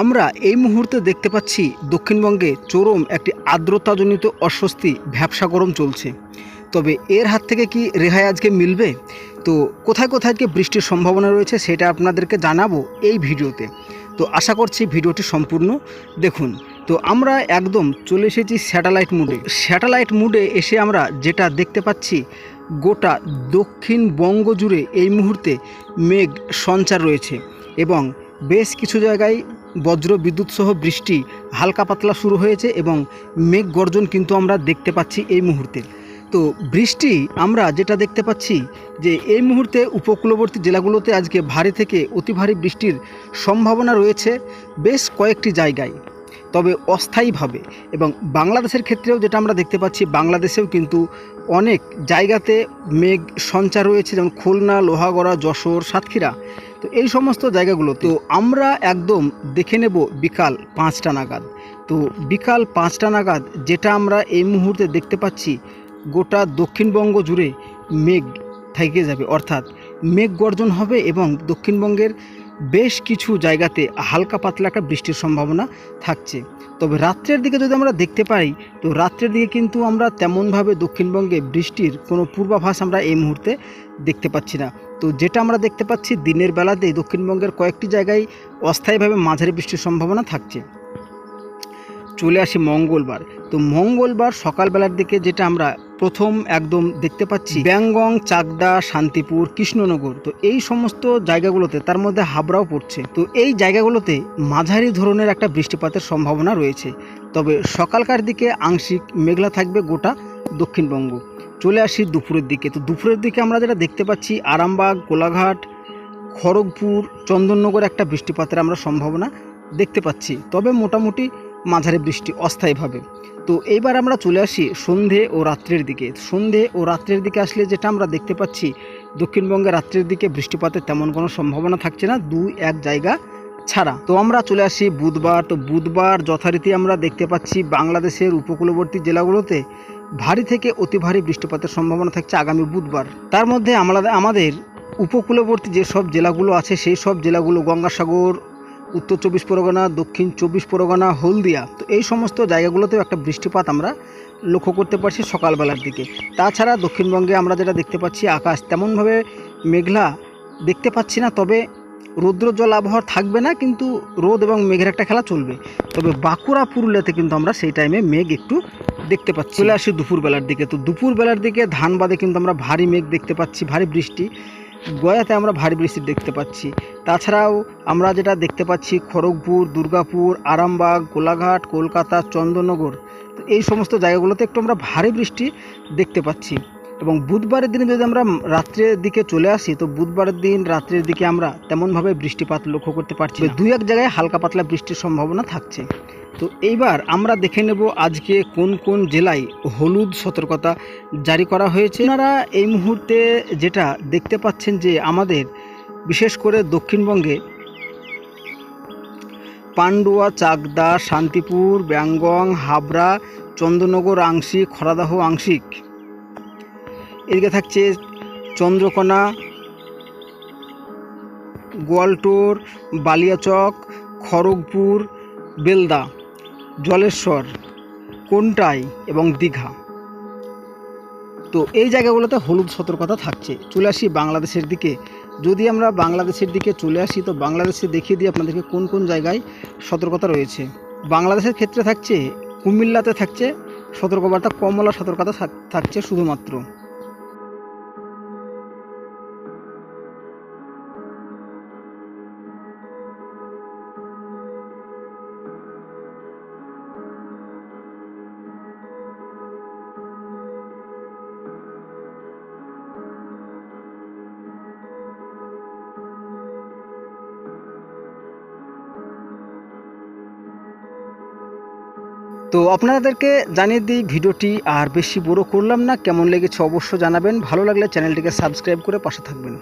আমরা এই মুহূর্তে দেখতে পাচ্ছি দক্ষিণবঙ্গে চরম একটি আর্দ্রতাজনিত অস্বস্তি, ভ্যাবসা গরম চলছে। তবে এর হাত থেকে কি রেহাই আজকে মিলবে? তো কোথায় কোথায় কি বৃষ্টির সম্ভাবনা রয়েছে সেটা আপনাদেরকে জানাব এই ভিডিওতে। তো আশা করছি ভিডিওটি সম্পূর্ণ দেখুন। তো আমরা একদম চলে এসেছি স্যাটেলাইট মুডে। স্যাটেলাইট মুডে এসে আমরা যেটা দেখতে পাচ্ছি, গোটা দক্ষিণবঙ্গ জুড়ে এই মুহূর্তে মেঘ সঞ্চার রয়েছে এবং বেশ কিছু জায়গায় বজ্র বিদ্যুৎ সহ বৃষ্টি হালকা পাতলা শুরু হয়েছে এবং মেঘ গর্জন কিন্তু আমরা দেখতে পাচ্ছি এই মুহূর্তে। তো বৃষ্টি আমরা যেটা দেখতে পাচ্ছি যে এই মুহূর্তে উপকূলবর্তী জেলাগুলোতে আজকে ভারী থেকে অতি ভারী বৃষ্টির সম্ভাবনা রয়েছে বেশ কয়েকটি জায়গায়। তবে অস্থায়ীভাবে এবং বাংলাদেশের ক্ষেত্রেও যেটা আমরা দেখতে পাচ্ছি বাংলাদেশেও কিন্তু অনেক জায়গাতে মেঘ সঞ্চার রয়েছে যেমন খুলনা লোহাগড়া যশোর সাতক্ষীরা। তো এই সমস্ত জায়গাগুলো তো আমরা একদম দেখে নেব বিকাল পাঁচটা নাগাদ। তো বিকাল পাঁচটা নাগাদ যেটা আমরা এই মুহূর্তে দেখতে পাচ্ছি গোটা দক্ষিণবঙ্গ জুড়ে মেঘ থেকে যাবে। অর্থাৎ মেঘ গর্জন হবে এবং দক্ষিণবঙ্গের বেশ কিছু জায়গাতে হালকা পাতলা একটা বৃষ্টির সম্ভাবনা থাকছে। তবে রাত্রের দিকে যদি আমরা দেখতে পাই, তো রাত্রের দিকে কিন্তু আমরা তেমনভাবে দক্ষিণবঙ্গে বৃষ্টির কোনো পূর্বাভাস আমরা এই মুহূর্তে দেখতে পাচ্ছি না। তো যেটা আমরা দেখতে পাচ্ছি, দিনের বেলাতেই দক্ষিণবঙ্গের কয়েকটি জায়গায় অস্থায়ীভাবে মাঝারি বৃষ্টির সম্ভাবনা থাকছে। চলে আসি মঙ্গলবার। তো মঙ্গলবার সকালবেলার দিকে যেটা আমরা প্রথম একদম দেখতে পাচ্ছি ব্যাঙ্গং চাকদা, শান্তিপুর, কৃষ্ণনগর। তো এই সমস্ত জায়গাগুলোতে তার মধ্যে হাবড়াও পড়ছে। তো এই জায়গাগুলোতে মাঝারি ধরনের একটা বৃষ্টিপাতের সম্ভাবনা রয়েছে। তবে সকালকার দিকে আংশিক মেঘলা থাকবে গোটা দক্ষিণবঙ্গ। চলে আসি দুপুরের দিকে। তো দুপুরের দিকে আমরা যেটা দেখতে পাচ্ছি, আরামবাগ, কোলাঘাট, খড়গপুর, চন্দননগর একটা বৃষ্টিপাতের আমরা সম্ভাবনা দেখতে পাচ্ছি। তবে মোটামুটি মাঝারি বৃষ্টি অস্থায়ীভাবে। তো এইবার আমরা চলে আসি সন্ধে ও রাত্রের দিকে। সন্ধে ও রাত্রের দিকে আসলে যেটা আমরা দেখতে পাচ্ছি, দক্ষিণবঙ্গে রাত্রের দিকে বৃষ্টিপাতের তেমন কোনো সম্ভাবনা থাকছে না দুই এক জায়গা ছাড়া। তো আমরা চলে আসি বুধবার। তো বুধবার যথারীতি আমরা দেখতে পাচ্ছি বাংলাদেশের উপকূলবর্তী জেলাগুলোতে ভারী থেকে অতি ভারী বৃষ্টিপাতের সম্ভাবনা থাকছে আগামী বুধবার। তার মধ্যে আমরা আমাদের উপকূলবর্তী যেসব জেলাগুলো আছে সেই সব জেলাগুলো গঙ্গাসাগর উত্তর চব্বিশ পরগনা, দক্ষিণ চব্বিশ পরগনা, হলদিয়া। তো এই সমস্ত জায়গাগুলোতেও একটা বৃষ্টিপাত আমরা লক্ষ্য করতে পারছি সকালবেলার দিকে। তাছাড়া দক্ষিণবঙ্গে আমরা যেটা দেখতে পাচ্ছি, আকাশ তেমনভাবে মেঘলা দেখতে পাচ্ছি না, তবে রৌদ্রজল আবহাওয়া থাকবে না, কিন্তু রোদ এবং মেঘের একটা খেলা চলবে। তবে বাঁকুড়া, পুরুলিয়াতে কিন্তু আমরা সেই টাইমে মেঘ একটু দেখতে পাচ্ছি। চলে আসি দুপুরবেলার দিকে। তো দুপুরবেলার দিকে ধানবাদে কিন্তু আমরা ভারী মেঘ দেখতে পাচ্ছি, ভারী বৃষ্টি। গয়াতে আমরা ভারী বৃষ্টি দেখতে পাচ্ছি। তাছাড়াও আমরা যেটা দেখতে পাচ্ছি, খড়গপুর, দুর্গাপুর, আরামবাগ কোলাঘাট কলকাতা, চন্দননগর এই সমস্ত জায়গাগুলোতে একটু আমরা ভারী বৃষ্টি দেখতে পাচ্ছি। এবং বুধবারের দিনে যদি আমরা রাত্রের দিকে চলে আসি, তো বুধবারের দিন রাত্রের দিকে আমরা তেমনভাবে বৃষ্টিপাত লক্ষ্য করতে পারছি। দুই এক জায়গায় হালকা পাতলা বৃষ্টির সম্ভাবনা থাকছে। তো এইবার আমরা দেখে নেব আজকে কোন কোন জেলায় হলুদ সতর্কতা জারি করা হয়েছে। আপনারা এই মুহূর্তে যেটা দেখতে পাচ্ছেন যে আমাদের বিশেষ করে দক্ষিণবঙ্গে পান্ডুয়া, চাকদা, শান্তিপুর, ব্যাঙ্গং, হাবড়া, চন্দ্রনগর আংশিক খরাদাহ আংশিক। এদিকে থাকছে চন্দ্রকোনা, গোয়ালটোর, বালিয়াচক, খড়গপুর, বেলদা। জলেশ্বর, কোনটাই এবং দীঘা। তো এই জায়গাগুলোতে হলুদ সতর্কতা থাকছে। চলে আসি বাংলাদেশের দিকে। যদি আমরা বাংলাদেশের দিকে চলে আসি, তো বাংলাদেশে দেখিয়ে দিই আপনাদেরকে কোন কোন জায়গায় সতর্কতা রয়েছে। বাংলাদেশের ক্ষেত্রে থাকছে, কুমিল্লাতে থাকছে সতর্কবার্তা, কমলা সতর্কতা থাক- থাকছে শুধুমাত্র। তো আপনাদেরকে জানিয়ে দিই, ভিডিওটি আর বেশি বড় করলাম না। কেমন লেগেছে অবশ্য জানাবেন। ভালো লাগলে চ্যানেলটিকে সাবস্ক্রাইব করে পাশে থাকবেন।